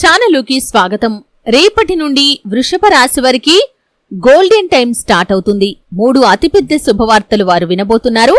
ఛానలుకి స్వాగతం. రేపటి నుండి వృషభ రాశి వారికి గోల్డెన్ టైం స్టార్ట్ అవుతుంది. మూడు అతిపెద్ద శుభవార్తలు వారు వినబోతున్నారు.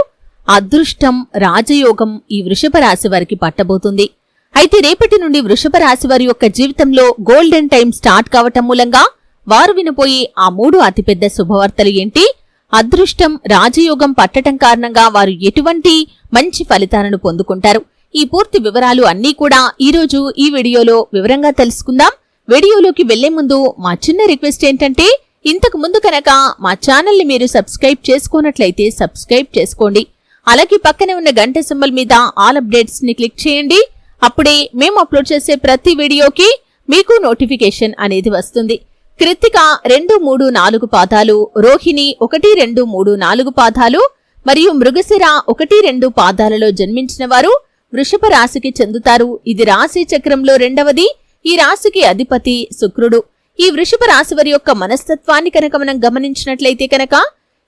అదృష్టం రాజయోగం ఈ వృషభ రాశి వారికి పట్టబోతుంది. అయితే రేపటి నుండి వృషభ రాశి వారి యొక్క జీవితంలో గోల్డెన్ టైం స్టార్ట్ కావటం మూలంగా వారు వినపోయే ఆ మూడు అతిపెద్ద శుభవార్తలు ఏంటి? అదృష్టం రాజయోగం పట్టటం కారణంగా వారు ఎటువంటి మంచి ఫలితాలను పొందుకుంటారు? ఈ పూర్తి వివరాలు అన్నీ కూడా ఈరోజు ఈ వీడియోలో వివరంగా తెలుసుకుందాం. వీడియోలోకి వెళ్ళే ముందు మా చిన్న రిక్వెస్ట్ ఏంటంటే ఇంతకు ముందు కనుక మా ఛానల్ని మీరు సబ్స్క్రైబ్ చేసుకోనట్లయితే సబ్స్క్రైబ్ చేసుకోండి. అలాగే పక్కనే ఉన్న గంట సింబల్ మీద ఆల్ అప్డేట్స్ని క్లిక్ చేయండి. అప్పుడే మేము అప్లోడ్ చేసే ప్రతి వీడియోకి మీకు నోటిఫికేషన్ అనేది వస్తుంది. కృత్తిక రెండు మూడు నాలుగు పాదాలు రోహిణి ఒకటి రెండు మూడు నాలుగు పాదాలు మరియు మృగశిర ఒకటి రెండు పాదాలలో జన్మించిన వారు వృషభ రాశికి చెందుతారు. ఇది రాశి చక్రంలో రెండవది. ఈ రాశికి అధిపతి శుక్రుడు. ఈ వృషభ రాశి వారి యొక్క మనస్తత్వాన్ని కనుక మనం గమనించినట్లయితే కనుక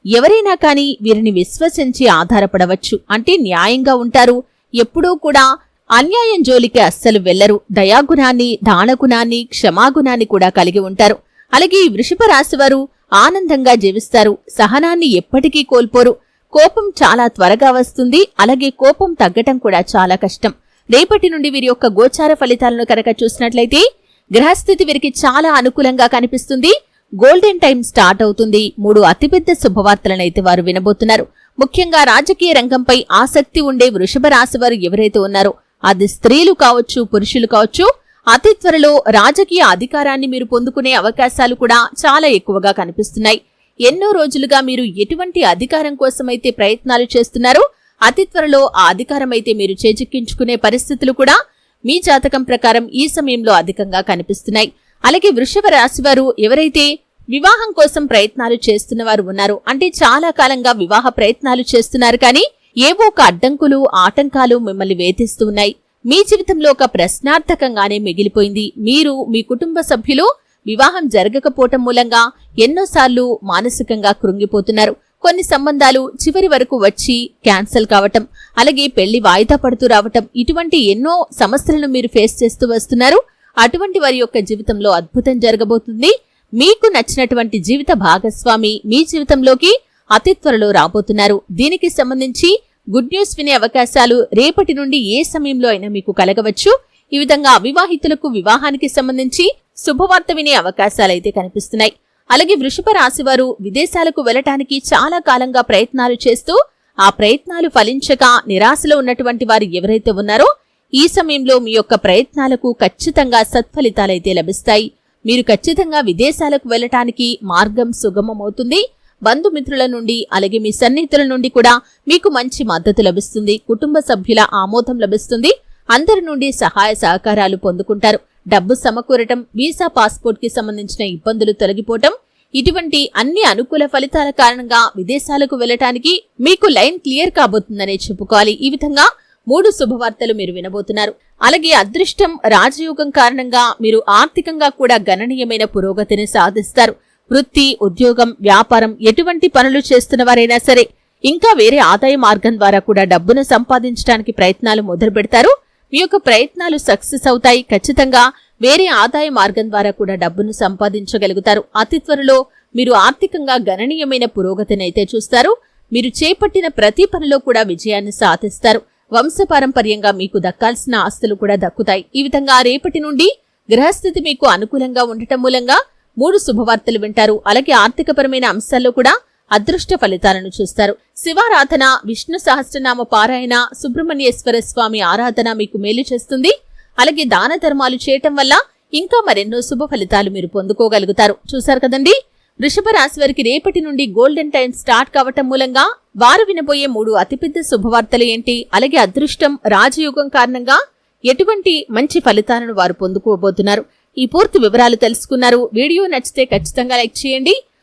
ఎవరైనా కానీ వీరిని విశ్వసించి ఆధారపడవచ్చు. అంటే న్యాయంగా ఉంటారు. ఎప్పుడూ కూడా అన్యాయం జోలికి అస్సలు వెళ్ళరు దయాగుణాన్ని దానగుణాన్ని క్షమాగుణాన్ని కూడా కలిగి ఉంటారు. అలాగే ఈ వృషభ రాశి వారు ఆనందంగా జీవిస్తారు. సహనాన్ని ఎప్పటికీ కోల్పోరు. కోపం చాలా త్వరగా వస్తుంది. అలాగే కోపం తగ్గటం కూడా చాలా కష్టం. రేపటి నుండి వీరి యొక్క గోచార ఫలితాలను కనుక చూసినట్లయితే గ్రహస్థితి వీరికి చాలా అనుకూలంగా కనిపిస్తుంది. గోల్డెన్ టైం స్టార్ట్ అవుతుంది. మూడు అతిపెద్ద శుభవార్తలనైతే వారు వినబోతున్నారు. ముఖ్యంగా రాజకీయ రంగంపై ఆసక్తి ఉండే వృషభ రాశి వారు ఎవరైతే ఉన్నారో అది స్త్రీలు కావచ్చు పురుషులు కావచ్చు అతి త్వరలో రాజకీయ అధికారాన్ని మీరు పొందుకునే అవకాశాలు కూడా చాలా ఎక్కువగా కనిపిస్తున్నాయి. ఎన్నో రోజులుగా మీరు ఎటువంటి అధికారం కోసమైతే ప్రయత్నాలు చేస్తున్నారో అతి త్వరలో ఆ అధికారం అయితే మీరు చేజిక్కించుకునే పరిస్థితులు కూడా మీ జాతకం ప్రకారం ఈ సమయంలో అధికంగా కనిపిస్తున్నాయి. అలాగే వృషభ రాశి వారు ఎవరైతే వివాహం కోసం ప్రయత్నాలు చేస్తున్న వారు ఉన్నారు అంటే చాలా కాలంగా వివాహ ప్రయత్నాలు చేస్తున్నారు కానీ ఏవో ఒక అడ్డంకులు ఆటంకాలు మిమ్మల్ని వేధిస్తూ ఉన్నాయి. మీ జీవితంలో ఒక ప్రశ్నార్థకంగానే మిగిలిపోయింది. మీరు మీ కుటుంబ సభ్యులు వివాహం జరగకపోవటం మూలంగా ఎన్నోసార్లు మానసికంగా కృంగిపోతున్నారు. కొన్ని సంబంధాలు చివరి వరకు వచ్చి క్యాన్సిల్ కావటం అలాగే పెళ్ళి వాయిదా పడుతూ రావటం ఇటువంటి ఎన్నో సమస్యలను మీరు ఫేస్ చేస్తూ వస్తున్నారు. అటువంటి వారి యొక్క జీవితంలో అద్భుతం జరగబోతుంది. మీకు నచ్చినటువంటి జీవిత భాగస్వామి మీ జీవితంలోకి అతి త్వరలో రాబోతున్నారు. దీనికి సంబంధించి గుడ్ న్యూస్ వినే అవకాశాలు రేపటి నుండి ఏ సమయంలో అయినా మీకు కలగవచ్చు. ఈ విధంగా అవివాహితులకు వివాహానికి సంబంధించి శుభవార్త వినే అవకాశాలైతే కనిపిస్తున్నాయి. అలాగే వృషభ రాశివారు విదేశాలకు వెళ్ళటానికి చాలా కాలంగా ప్రయత్నాలు చేస్తూ ఆ ప్రయత్నాలు ఫలించక నిరాశలో ఉన్నటువంటి వారు ఎవరైతే ఉన్నారో ఈ సమయంలో మీ యొక్క ప్రయత్నాలకు ఖచ్చితంగా సత్ఫలితాలైతే లభిస్తాయి. మీరు ఖచ్చితంగా విదేశాలకు వెళ్ళటానికి మార్గం సుగమమవుతుంది. బంధుమిత్రుల నుండి అలాగే మీ సన్నిహితుల నుండి కూడా మీకు మంచి మద్దతు లభిస్తుంది. కుటుంబ సభ్యుల ఆమోదం లభిస్తుంది. అందరి నుండి సహాయ సహకారాలు పొందుకుంటారు. డబ్బు సమకూరటం వీసా పాస్పోర్ట్కి సంబంధించిన ఇబ్బందులు తొలగిపోవటం ఇటువంటి అన్ని అనుకూల ఫలితాల కారణంగా విదేశాలకు వెళ్ళటానికి మీకు లైన్ క్లియర్ కాబోతుందనే చెప్పుకోవాలి. ఈ విధంగా మూడు శుభవార్తలు మీరు వినబోతున్నారు. అలాగే అదృష్టం రాజయోగం కారణంగా మీరు ఆర్థికంగా కూడా గణనీయమైన పురోగతిని సాధిస్తారు. వృత్తి ఉద్యోగం వ్యాపారం ఎటువంటి పనులు చేస్తున్న వారైనా సరే ఇంకా వేరే ఆదాయ మార్గం ద్వారా కూడా డబ్బును సంపాదించడానికి ప్రయత్నాలు మొదలు పెడతారు మీ యొక్క ప్రయత్నాలు సక్సెస్ అవుతాయి. ఖచ్చితంగా వేరే ఆదాయ మార్గం ద్వారా కూడా డబ్బును సంపాదించగలుగుతారు. అతి త్వరలో మీరు ఆర్థికంగా గణనీయమైన పురోగతిని అయితే చూస్తారు. మీరు చేపట్టిన ప్రతి పనిలో కూడా విజయాన్ని సాధిస్తారు. వంశపారంపర్యంగా మీకు దక్కాల్సిన ఆస్తులు కూడా దక్కుతాయి. ఈ విధంగా రేపటి నుండి గ్రహస్థితి మీకు అనుకూలంగా ఉండటం మూలంగా మూడు శుభవార్తలు వింటారు. అలాగే ఆర్థికపరమైన అంశాల్లో కూడా అదృష్ట ఫలితాలను చూస్తారు. శివారాధన విష్ణు సహస్రనామ పారాయణ సుబ్రహ్మణ్యేశ్వర స్వామి ఆరాధన మీకు మేలు చేస్తుంది. అలాగే దాన ధర్మాలు చేయటం వల్ల ఇంకా మరెన్నో శుభ ఫలితాలు మీరు పొందుకోగలుగుతారు. చూశారు కదండి? వృషభ రాశి వారికి రేపటి నుండి గోల్డెన్ టైం స్టార్ట్ కావటం మూలంగా వారు వినబోయే మూడు అతిపెద్ద శుభవార్తలు ఏంటి? అలాగే అదృష్టం రాజయోగం కారణంగా ఎటువంటి మంచి ఫలితాలను వారు పొందుకోబోతున్నారు? ఈ పూర్తి వివరాలు తెలుసుకున్నారు. వీడియో నచ్చితే ఖచ్చితంగా లైక్ చేయండి.